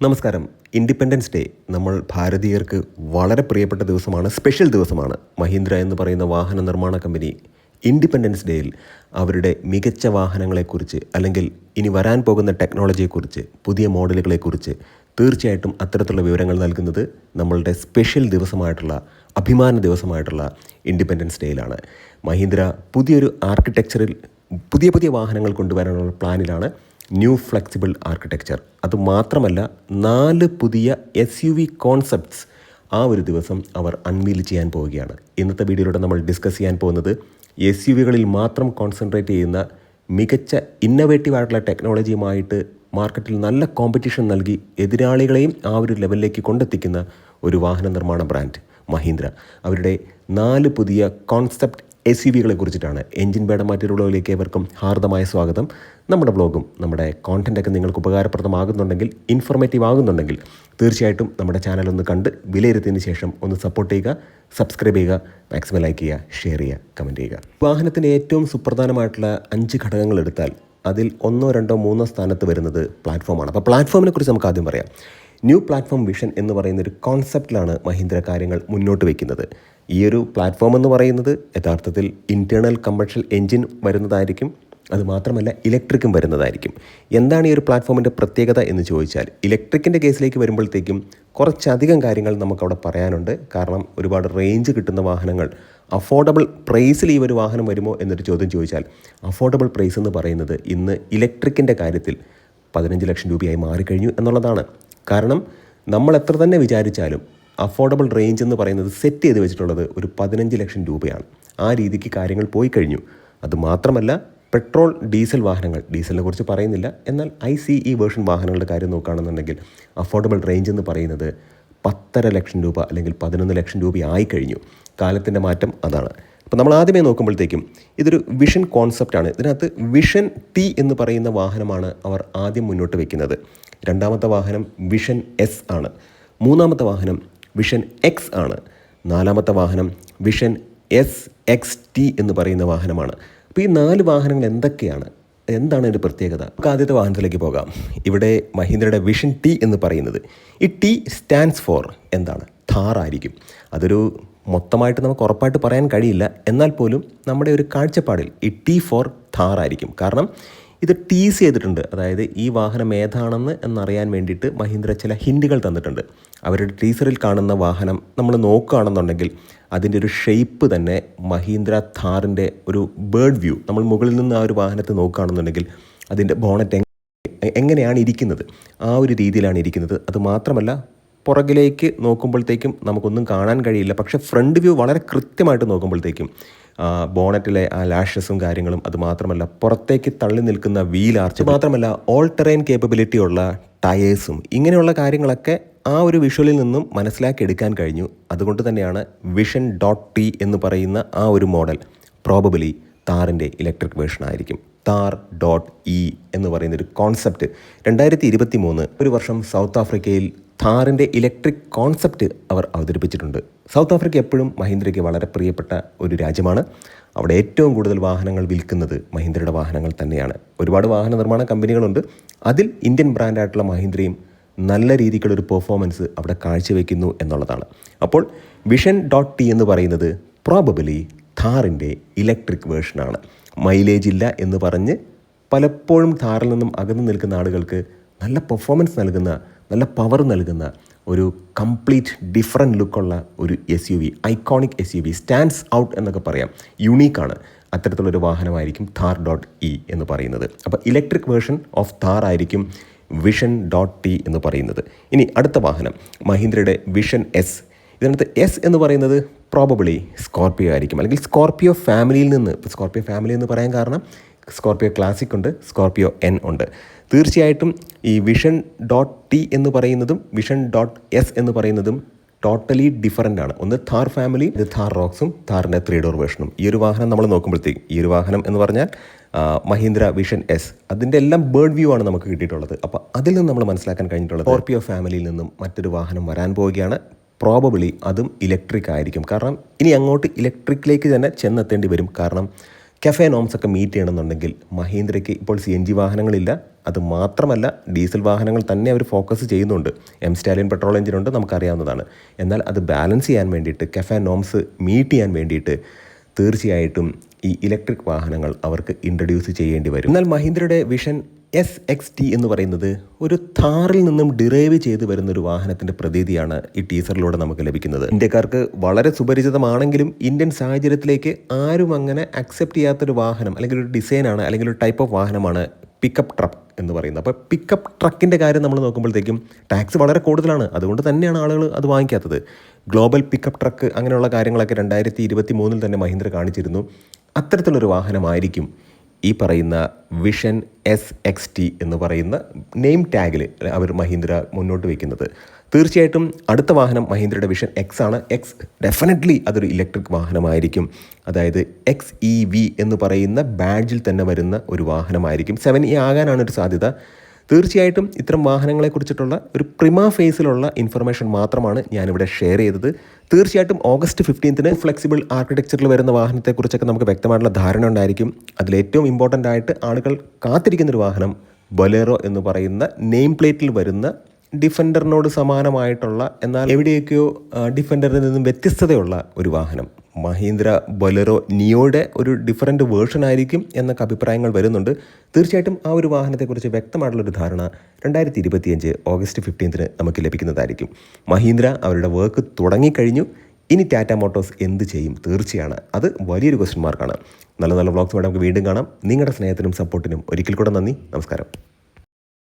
നമസ്കാരം. Independence day നമ്മൾ ഭാരതീയർക്ക് വളരെ പ്രിയപ്പെട്ട ദിവസമാണ് സ്പെഷ്യൽ ദിവസമാണ്. മഹീന്ദ്ര എന്ന് പറയുന്ന വാഹന നിർമ്മാണ കമ്പനി ഇൻഡിപെൻഡൻസ് ഡേയിൽ അവരുടെ മികച്ച വാഹനങ്ങളെക്കുറിച്ച് അല്ലെങ്കിൽ ഇനി വരാൻ പോകുന്ന ടെക്നോളജിയെക്കുറിച്ച് പുതിയ മോഡലുകളെക്കുറിച്ച് തീർച്ചയായിട്ടും അത്തരത്തിലുള്ള വിവരങ്ങൾ നൽകുന്നത് നമ്മളുടെ സ്പെഷ്യൽ ദിവസമായിട്ടുള്ള അഭിമാന ദിവസമായിട്ടുള്ള ഇൻഡിപെൻഡൻസ് ഡേയിലാണ് മഹീന്ദ്ര പുതിയൊരു ആർക്കിടെക്ചറിൽ പുതിയ പുതിയ വാഹനങ്ങൾ കൊണ്ടുവരാനുള്ള പ്ലാനിലാണ് ന്യൂ ഫ്ലെക്സിബിൾ ആർക്കിടെക്ചർ. അതുമാത്രമല്ല നാല് പുതിയ എസ് യു വി കോൺസെപ്റ്റ്സ് ആ ഒരു ദിവസം അവർ അൺവീൽ ചെയ്യാൻ പോവുകയാണ്. ഇന്നത്തെ വീഡിയോയിലൂടെ നമ്മൾ ഡിസ്കസ് ചെയ്യാൻ പോകുന്നത് എസ് യു വികളിൽ മാത്രം കോൺസെൻട്രേറ്റ് ചെയ്യുന്ന മികച്ച ഇന്നവേറ്റീവ് ആയിട്ടുള്ള ടെക്നോളജിയുമായിട്ട് മാർക്കറ്റിൽ നല്ല കോമ്പറ്റീഷൻ നൽകി എതിരാളികളെയും ആ ഒരു ലെവലിലേക്ക് കൊണ്ടെത്തിക്കുന്ന ഒരു വാഹന നിർമ്മാണ ബ്രാൻഡ് മഹീന്ദ്ര. അവരുടെ നാല് പുതിയ കോൺസെപ്റ്റ് എസ് യു വികളെ കുറിച്ചിട്ടാണ് എഞ്ചിൻ ബേഡ ഏവർക്കും ഹാർദമായ സ്വാഗതം. നമ്മുടെ ബ്ലോഗും നമ്മുടെ കോണ്ടന്റൊക്കെ നിങ്ങൾക്ക് ഉപകാരപ്രദമാകുന്നുണ്ടെങ്കിൽ ഇൻഫോർമേറ്റീവ് ആകുന്നുണ്ടെങ്കിൽ തീർച്ചയായിട്ടും നമ്മുടെ ചാനൽ ഒന്ന് കണ്ട് വിലയിരുത്തിയതിന് ശേഷം ഒന്ന് സപ്പോർട്ട് ചെയ്യുക സബ്സ്ക്രൈബ് ചെയ്യുക മാക്സിമം ലൈക്ക് ചെയ്യുക ഷെയർ ചെയ്യുക കമന്റ് ചെയ്യുക. വാഹനത്തിന്റെ ഏറ്റവും സുപ്രധാനമായിട്ടുള്ള അഞ്ച് ഘടകങ്ങൾ എടുത്താൽ അതിൽ ഒന്നോ രണ്ടോ മൂന്നോ സ്ഥാനത്ത് വരുന്നത് പ്ലാറ്റ്ഫോമാണ് അപ്പോൾ പ്ലാറ്റ്ഫോമിനെ കുറിച്ച് നമുക്ക് ആദ്യം പറയാം. ന്യൂ പ്ലാറ്റ്ഫോം വിഷൻ എന്ന് പറയുന്ന ഒരു കോൺസെപ്റ്റിലാണ് മഹീന്ദ്ര കാര്യങ്ങൾ മുന്നോട്ട് വയ്ക്കുന്നത് ഈ ഒരു പ്ലാറ്റ്ഫോം എന്ന് പറയുന്നത് യഥാർത്ഥത്തിൽ ഇന്റേർണൽ കമ്പൾഷൻ എൻജിൻ വരുന്നതായിരിക്കും. അതുമാത്രമല്ല ഇലക്ട്രിക്കും വരുന്നതായിരിക്കും. എന്താണ് ഈ ഒരു പ്ലാറ്റ്ഫോമിന്റെ പ്രത്യേകത എന്ന് ചോദിച്ചാൽ ഇലക്ട്രിക്കിന്റെ കേസിലേക്ക് വരുമ്പോഴത്തേക്കും കുറച്ചധികം കാര്യങ്ങൾ നമുക്കവിടെ പറയാനുണ്ട്. കാരണം ഒരുപാട് റേഞ്ച് കിട്ടുന്ന വാഹനങ്ങൾ. അഫോർഡബിൾ പ്രൈസിൽ ഈ ഒരു വാഹനം വരുമോ എന്നൊരു ചോദ്യം ചോദിച്ചാൽ അഫോർഡബിൾ പ്രൈസ് എന്ന് പറയുന്നത് ഇന്ന് ഇലക്ട്രിക്കിന്റെ കാര്യത്തിൽ പതിനഞ്ച് ലക്ഷം രൂപയായി മാറിക്കഴിഞ്ഞു എന്നുള്ളതാണ്. കാരണം നമ്മൾ എത്ര തന്നെ വിചാരിച്ചാലും അഫോർഡബിൾ റേഞ്ച് എന്ന് പറയുന്നത് സെറ്റ് ചെയ്ത് വെച്ചിട്ടുള്ളത് ഒരു പതിനഞ്ച് ലക്ഷം രൂപയാണ്. ആ രീതിക്ക് കാര്യങ്ങൾ പോയി കഴിഞ്ഞു. അതുമാത്രമല്ല പെട്രോൾ ഡീസൽ വാഹനങ്ങൾ ഡീസലിനെ കുറിച്ച് പറയുന്നില്ല. എന്നാൽ ഐ സി ഇ വേർഷൻ വാഹനങ്ങളുടെ കാര്യം നോക്കുകയാണെന്നുണ്ടെങ്കിൽ അഫോർഡബിൾ റേഞ്ച് എന്ന് പറയുന്നത് പത്തര ലക്ഷം രൂപ അല്ലെങ്കിൽ പതിനൊന്ന് ലക്ഷം രൂപയായി കഴിഞ്ഞു. കാലത്തിന്റെ മാറ്റം അതാണ്. അപ്പോൾ നമ്മൾ ആദ്യമേ നോക്കുമ്പോഴത്തേക്കും ഇതൊരു വിഷൻ കോൺസെപ്റ്റാണ് ഇതിനകത്ത് വിഷൻ ടി എന്ന് പറയുന്ന വാഹനമാണ് അവർ ആദ്യം മുന്നോട്ട് വയ്ക്കുന്നത് രണ്ടാമത്തെ വാഹനം വിഷൻ എസ് ആണ്. മൂന്നാമത്തെ വാഹനം വിഷൻ എക്സ് ആണ്. നാലാമത്തെ വാഹനം വിഷൻ എസ് എക്സ് ടി എന്ന് പറയുന്ന വാഹനമാണ്. അപ്പോൾ ഈ നാല് വാഹനങ്ങൾ എന്തൊക്കെയാണ്? എന്താണ് ഇതിന്റെ പ്രത്യേകത? നമുക്ക് ആദ്യത്തെ വാഹനത്തിലേക്ക് പോകാം. ഇവിടെ മഹീന്ദ്രയുടെ വിഷൻ ടി എന്ന് പറയുന്നത്. ഈ ടി സ്റ്റാൻഡ്സ് ഫോർ എന്താണ്? ഥാർ ആയിരിക്കും. അതൊരു മൊത്തമായിട്ട് നമുക്ക് ഉറപ്പായിട്ട് പറയാൻ കഴിയില്ല. എന്നാൽ പോലും നമ്മുടെ ഒരു കാഴ്ചപ്പാടിൽ ഈ ടി ഫോർ ഥാർ ആയിരിക്കും. കാരണം ഇത് ടീസ് ചെയ്തിട്ടുണ്ട്. അതായത് ഈ വാഹനം ഏതാണെന്ന് എന്നറിയാൻ വേണ്ടിയിട്ട് മഹീന്ദ്ര ചില ഹിൻഡുകൾ തന്നിട്ടുണ്ട്. അവരുടെ ടീസറിൽ കാണുന്ന വാഹനം നമ്മൾ നോക്കുകയാണെന്നുണ്ടെങ്കിൽ അതിന്റെ ഒരു ഷേപ്പ് തന്നെ മഹീന്ദ്ര ഥാറിന്റെ ഒരു ബേർഡ് വ്യൂ നമ്മൾ മുകളിൽ നിന്ന് ആ ഒരു വാഹനത്തെ നോക്കുകയാണെന്നുണ്ടെങ്കിൽ അതിന്റെ ബോണറ്റ് എങ്ങനെയാണ് ഇരിക്കുന്നത്? ആ ഒരു രീതിയിലാണ് ഇരിക്കുന്നത്. അത് മാത്രമല്ല പുറകിലേക്ക് നോക്കുമ്പോഴത്തേക്കും നമുക്കൊന്നും കാണാൻ കഴിയില്ല. പക്ഷേ ഫ്രണ്ട് വ്യൂ വളരെ കൃത്യമായിട്ട് നോക്കുമ്പോഴത്തേക്കും ബോണറ്റിലെ ആ ലാഷസും കാര്യങ്ങളും അതുമാത്രമല്ല പുറത്തേക്ക് തള്ളി നിൽക്കുന്ന വീൽ ആർച്ച് മാത്രമല്ല ഓൾ ടെറൈൻ കേപ്പബിലിറ്റി ഉള്ള ടയേഴ്സും ഇങ്ങനെയുള്ള കാര്യങ്ങളൊക്കെ ആ ഒരു വിഷ്വലിൽ നിന്നും മനസ്സിലാക്കി എടുക്കാൻ കഴിഞ്ഞു. അതുകൊണ്ട് തന്നെയാണ് വിഷൻ ഡോട്ട് ടി എന്ന് പറയുന്ന ആ ഒരു മോഡൽ പ്രോബബിലി താറിന്റെ ഇലക്ട്രിക് വേർഷൻ ആയിരിക്കും. താർ ഡോട്ട് ഇ എന്ന് പറയുന്നൊരു കോൺസെപ്റ്റ് രണ്ടായിരത്തി ഇരുപത്തി മൂന്ന് ഒരു വർഷം സൗത്ത് ആഫ്രിക്കയിൽ താറിന്റെ ഇലക്ട്രിക് കോൺസെപ്റ്റ് അവർ അവതരിപ്പിച്ചിട്ടുണ്ട്. സൗത്ത് ആഫ്രിക്ക എപ്പോഴും മഹീന്ദ്രയ്ക്ക് വളരെ പ്രിയപ്പെട്ട ഒരു രാജ്യമാണ്. അവിടെ ഏറ്റവും കൂടുതൽ വാഹനങ്ങൾ വിൽക്കുന്നത് മഹീന്ദ്രയുടെ വാഹനങ്ങൾ തന്നെയാണ്. ഒരുപാട് വാഹന നിർമ്മാണ കമ്പനികളുണ്ട്. അതിൽ ഇന്ത്യൻ ബ്രാൻഡായിട്ടുള്ള മഹീന്ദ്രയും നല്ല രീതിക്കുള്ളൊരു പെർഫോമൻസ് അവിടെ കാഴ്ചവെക്കുന്നു എന്നുള്ളതാണ്. അപ്പോൾ വിഷൻ ഡോട്ട് ടി എന്ന് പറയുന്നത് പ്രോബബിലി ഥാറിന്റെ ഇലക്ട്രിക് വേർഷനാണ് മൈലേജ് ഇല്ല എന്ന് പറഞ്ഞ് പലപ്പോഴും ഥാറിൽ നിന്നും അകന്നു നിൽക്കുന്ന ആളുകൾക്ക് നല്ല പെർഫോമൻസ് നൽകുന്ന നല്ല പവർ നൽകുന്ന ഒരു കംപ്ലീറ്റ് ഡിഫറെന്റ് ലുക്കുള്ള ഒരു S U V iconic S U V stands out എന്നൊക്കെ പറയാം. യുണീക്കാണ് അത്തരത്തിലുള്ളൊരു വാഹനമായിരിക്കും ഥാർ ഡോട്ട് ഇ എന്ന് പറയുന്നത്. അപ്പോൾ ഇലക്ട്രിക് വേർഷൻ ഓഫ് ഥാർ ആയിരിക്കും വിഷൻ ഡോട്ട് ടി എന്ന് പറയുന്നത്. ഇനി അടുത്ത വാഹനം മഹീന്ദ്രയുടെ വിഷൻ എസ് ഇതിനകത്ത് എസ് എന്ന് പറയുന്നത് പ്രോബബിളി സ്കോർപ്പിയോ ആയിരിക്കും. അല്ലെങ്കിൽ സ്കോർപ്പിയോ ഫാമിലിയിൽ നിന്ന് ഇപ്പോൾ സ്കോർപ്പിയോ ഫാമിലി എന്ന് പറയാൻ കാരണം സ്കോർപ്പിയോ ക്ലാസിക് ഉണ്ട് സ്കോർപ്പിയോ എൻ ഉണ്ട്. തീർച്ചയായിട്ടും ഈ വിഷൻ ഡോട്ട് ടി എന്ന് പറയുന്നതും വിഷൻ ഡോട്ട് എസ് എന്ന് പറയുന്നതും ടോട്ടലി ഡിഫറന്റ് ആണ്. ഒന്ന് ഥാർ ഫാമിലി ഇത് ഥാർ റോക്സും ഥാറിന്റെ ത്രീ ഡോർ വേർഷനും ഈ ഒരു വാഹനം നമ്മൾ നോക്കുമ്പോഴത്തേക്കും ഈ ഒരു വാഹനം എന്ന് പറഞ്ഞാൽ മഹീന്ദ്ര വിഷൻ എസ് അതിന്റെ എല്ലാം ബേർഡ് വ്യൂ ആണ് നമുക്ക് കിട്ടിയിട്ടുള്ളത്. അപ്പോൾ അതിൽ നിന്ന് നമ്മൾ മനസ്സിലാക്കാൻ കഴിഞ്ഞിട്ടുള്ളത് സ്കോർപ്പിയോ ഫാമിലിയിൽ നിന്നും മറ്റൊരു വാഹനം വരാൻ പോവുകയാണ്. പ്രോബബിളി അതും ഇലക്ട്രിക് ആയിരിക്കും. കാരണം ഇനി അങ്ങോട്ട് ഇലക്ട്രിക്കിലേക്ക് തന്നെ ചെന്നെത്തേണ്ടി വരും. കാരണം കഫേ നോംസ് ഒക്കെ മീറ്റ് ചെയ്യണമെന്നുണ്ടെങ്കിൽ മഹീന്ദ്രയ്ക്ക് ഇപ്പോൾ സി എൻ ജി വാഹനങ്ങളില്ല. അത് മാത്രമല്ല ഡീസൽ വാഹനങ്ങൾ തന്നെ അവർ ഫോക്കസ് ചെയ്യുന്നുണ്ട്. എം സ്റ്റാലിയൻ പെട്രോൾ എഞ്ചിനുണ്ട് നമുക്കറിയാവുന്നതാണ്. എന്നാൽ അത് ബാലൻസ് ചെയ്യാൻ വേണ്ടിയിട്ട് കഫേ നോംസ് മീറ്റ് ചെയ്യാൻ വേണ്ടിയിട്ട് തീർച്ചയായിട്ടും ഈ ഇലക്ട്രിക് വാഹനങ്ങൾ അവർക്ക് ഇൻട്രൊഡ്യൂസ് ചെയ്യേണ്ടി വരും. എന്നാൽ മഹീന്ദ്രയുടെ വിഷൻ എസ് എക്സ് ടി എന്ന് പറയുന്നത് ഒരു താറിൽ നിന്നും ഡിറൈവ് ചെയ്ത് വരുന്ന ഒരു വാഹനത്തിന്റെ പ്രതീതിയാണ് ഈ ടീസറിലൂടെ നമുക്ക് ലഭിക്കുന്നത്. ഇന്ത്യക്കാർക്ക് വളരെ സുപരിചിതമാണെങ്കിലും ഇന്ത്യൻ സാഹചര്യത്തിലേക്ക് ആരും അങ്ങനെ അക്സെപ്റ്റ് ചെയ്യാത്തൊരു വാഹനം അല്ലെങ്കിൽ ഒരു ഡിസൈനാണ് അല്ലെങ്കിൽ ഒരു ടൈപ്പ് ഓഫ് വാഹനമാണ് പിക്കപ്പ് ട്രക്ക് എന്ന് പറയുന്നത്. അപ്പോൾ പിക്കപ്പ് ട്രക്കിന്റെ കാര്യം നമ്മൾ നോക്കുമ്പോഴത്തേക്കും ടാക്സ് വളരെ കൂടുതലാണ്. അതുകൊണ്ട് തന്നെയാണ് ആളുകൾ അത് വാങ്ങിക്കാത്തത്. ഗ്ലോബൽ പിക്കപ്പ് ട്രക്ക് അങ്ങനെയുള്ള കാര്യങ്ങളൊക്കെ രണ്ടായിരത്തി ഇരുപത്തി മൂന്നിൽ തന്നെ മഹീന്ദ്ര കാണിച്ചിരുന്നു. അത്തരത്തിലൊരു വാഹനമായിരിക്കും ഈ പറയുന്ന വിഷൻ എസ് എക്സ് ടി എന്ന് പറയുന്ന നെയിം ടാഗിൽ അവർ മഹീന്ദ്ര മുന്നോട്ട് വയ്ക്കുന്നത് തീർച്ചയായിട്ടും അടുത്ത വാഹനം മഹീന്ദ്രയുടെ വിഷൻ എക്സ് ആണ്. എക്സ് ഡെഫിനറ്റ്ലി അതൊരു ഇലക്ട്രിക് വാഹനമായിരിക്കും. അതായത് എക്സ് ഇ വി എന്ന് പറയുന്ന ബാഡ്ജിൽ തന്നെ വരുന്ന ഒരു വാഹനമായിരിക്കും. സെവൻ ഇ ആകാനാണ് ഒരു സാധ്യത. തീർച്ചയായിട്ടും ഇത്തരം വാഹനങ്ങളെക്കുറിച്ചിട്ടുള്ള ഒരു പ്രിമ ഫേസിലുള്ള ഇൻഫർമേഷൻ മാത്രമാണ് ഞാനിവിടെ ഷെയർ ചെയ്തത്. തീർച്ചയായിട്ടും ഓഗസ്റ്റ് ഫിഫ്റ്റീൻത്തിന് ഫ്ലെക്സിബിൾ ആർക്കിടെക്ചറിൽ വരുന്ന വാഹനത്തെക്കുറിച്ചൊക്കെ നമുക്ക് വ്യക്തമായിട്ടുള്ള ധാരണ ഉണ്ടായിരിക്കും. അതിലേറ്റവും ഇമ്പോർട്ടന്റ് ആയിട്ട് ആളുകൾ കാത്തിരിക്കുന്നൊരു വാഹനം ബൊലേറോ എന്ന് പറയുന്ന നെയിം പ്ലേറ്റിൽ വരുന്ന ഡിഫൻഡറിനോട് സമാനമായിട്ടുള്ള എന്നാൽ എവിടെയൊക്കെയോ ഡിഫൻഡറിൽ നിന്നും വ്യത്യസ്തതയുള്ള ഒരു വാഹനം. മഹീന്ദ്ര ബൊലറോ നിയോയുടെ ഒരു ഡിഫറന്റ് വേർഷൻ ആയിരിക്കും എന്നൊക്കെ അഭിപ്രായങ്ങൾ വരുന്നുണ്ട്. തീർച്ചയായിട്ടും ആ ഒരു വാഹനത്തെക്കുറിച്ച് വ്യക്തമായിട്ടുള്ളൊരു ധാരണ രണ്ടായിരത്തി ഇരുപത്തിയഞ്ച് ഓഗസ്റ്റ് ഫിഫ്റ്റീൻത്തിന് നമുക്ക് ലഭിക്കുന്നതായിരിക്കും. മഹീന്ദ്ര അവരുടെ വർക്ക് തുടങ്ങിക്കഴിഞ്ഞു. ഇനി ടാറ്റ മോട്ടോഴ്സ് എന്ത് ചെയ്യും? തീർച്ചയാണ്. അത് വലിയൊരു ക്വസ്റ്റ്യൻ മാർക്കാണ് നല്ല നല്ല വ്ളോഗ്സുമായിട്ട് നമുക്ക് വീണ്ടും കാണാം. നിങ്ങളുടെ സ്നേഹത്തിനും സപ്പോർട്ടിനും ഒരിക്കൽ കൂടെ നന്ദി. നമസ്കാരം.